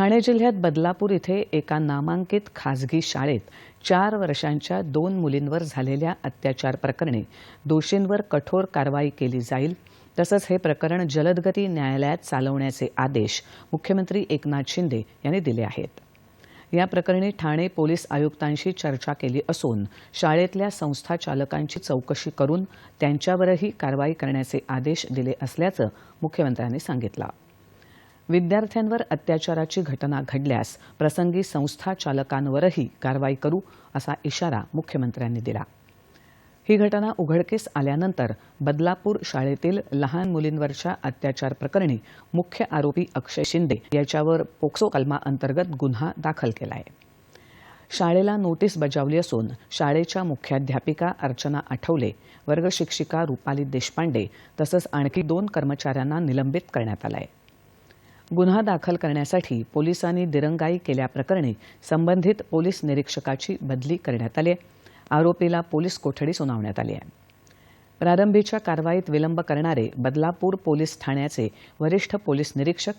ठाणे जिल्ह्यात बदलापूर इथे एका नामांकित खासगी शाळेत चार वर्षांच्या दोन मुलींवर झालेल्या अत्याचार प्रकरणी दोषींवर कठोर कारवाई केली जाईल तसंच हे प्रकरण जलदगती न्यायालयात चालवण्याचे आदेश मुख्यमंत्री एकनाथ शिंदे यांनी दिले आहेत. या प्रकरणी ठाणे पोलीस आयुक्तांशी चर्चा केली असून शाळेतल्या संस्था चालकांची चौकशी करून त्यांच्यावरही कारवाई करण्याचे आदेश दिले असल्याचं मुख्यमंत्र्यांनी सांगितलं. विद्यार्थ्यांवर अत्याचाराची घटना घडल्यास प्रसंगी संस्था चालकांवरही कारवाई करू असा इशारा मुख्यमंत्र्यांनी दिला. ही घटना उघडकीस आल्यानंतर बदलापूर शाळेतील लहान मुलींवरच्या अत्याचार प्रकरणी मुख्य आरोपी अक्षय शिंदे याच्यावर पोक्सो कलमाअंतर्गत गुन्हा दाखल केला आहे शाळेला नोटीस बजावली असून शाळेच्या मुख्याध्यापिका अर्चना आठवले वर्गशिक्षिका रुपाली देशपांडे तसंच आणखी दोन कर्मचाऱ्यांना निलंबित करण्यात आलं आहे गुन्हा दाखल करण्यासाठी पोलिसांनी दिरंगाई केल्याप्रकरणी संबंधित पोलीस निरीक्षकाची बदली करण्यात आली आहे. आरोपीला पोलीस कोठडी सुनावण्यात आली आहे. प्रारंभीच्या कारवाईत विलंब करणारे बदलापूर पोलीस ठाण्याचे वरिष्ठ पोलीस निरीक्षक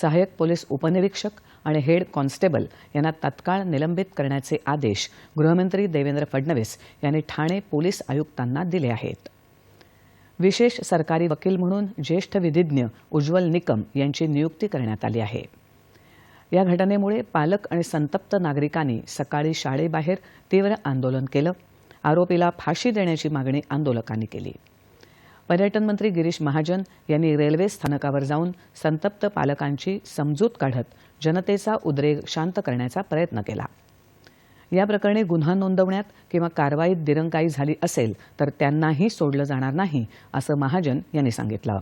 सहाय्यक पोलीस उपनिरीक्षक आणि हेड कॉन्स्टेबल यांना तत्काळ निलंबित करण्याचे आदेश गृहमंत्री देवेंद्र फडणवीस यांनी ठाणे पोलीस आयुक्तांना दिले आहेत. विशेष सरकारी वकील म्हणून ज्येष्ठ विधिज्ञ उज्ज्वल निकम यांची नियुक्ती करण्यात आली आहे. या घटनेमुळे पालक आणि संतप्त नागरिकांनी सकाळी शाळेबाहेर तीव्र आंदोलन केलं. आरोपीला फाशी देण्याची मागणी आंदोलकांनी केली. पर्यटन मंत्री गिरीश महाजन यांनी रेल्वे स्थानकावर जाऊन संतप्त पालकांची समजूत काढत जनतेचा उद्रेक शांत करण्याचा प्रयत्न केला. या प्रकरणी गुन्हा नोंदवण्यात किंवा कारवाईत दिरंकाई झाली असेल तर त्यांनाही सोडलं जाणार नाही असं महाजन यांनी सांगितलं.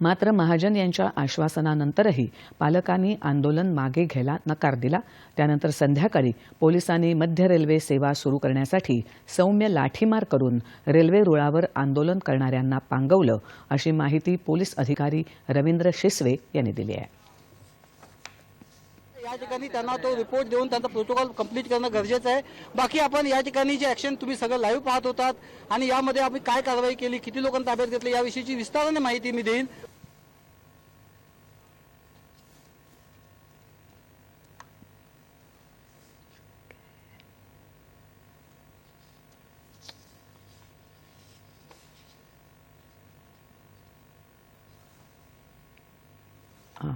मात्र महाजन यांच्या आश्वासनानंतरही पालकांनी आंदोलन मागे घ्यायला नकार दिला. त्यानंतर संध्याकाळी पोलिसांनी मध्य रेल्वे सेवा सुरू करण्यासाठी सौम्य लाठीमार करून रेल्वे रुळावर आंदोलन करणाऱ्यांना पांगवलं अशी माहिती पोलीस अधिकारी रवींद्र शिसवे यांनी दिली आहे. या ठिकाणी त्यांना तो रिपोर्ट देऊन त्यांचा प्रोटोकॉल कंप्लीट करणं गरजेचं आहे बाकी आपण या ठिकाणी जे ऍक्शन तुम्ही सगळं लाईव्ह पाहत होतात आणि यामध्ये आम्ही काय कारवाई केली किती लोकांना ताब्यात घेतली याविषयीची विस्ताराने माहिती मी देईन हां.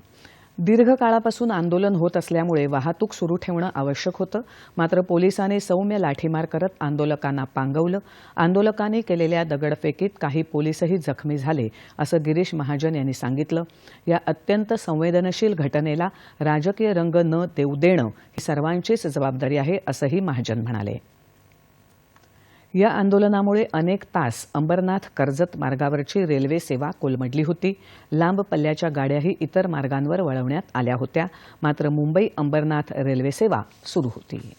दीर्घकाळापासून आंदोलन होत असल्यामुळे वाहतूक सुरू ठेवणं आवश्यक होतं. मात्र पोलिसांनी सौम्य लाठीमार करत आंदोलकांना पांगवलं. आंदोलकांनी केलेल्या दगडफेकीत काही पोलीसही जखमी झाले असं गिरीश महाजन यांनी सांगितलं. या अत्यंत संवेदनशील घटनेला राजकीय रंग न देऊ देणं ही सर्वांचीच जबाबदारी आहे असंही महाजन म्हणाले. या आंदोलनामुळे अनेक तास अंबरनाथ कर्जत मार्गावरची रेल्वे सेवा कोलमडली होती. लांब पल्ल्याच्या गाड्याही इतर मार्गांवर वळवण्यात आल्या होत्या. मात्र मुंबई अंबरनाथ रेल्वे सेवा सुरू होती.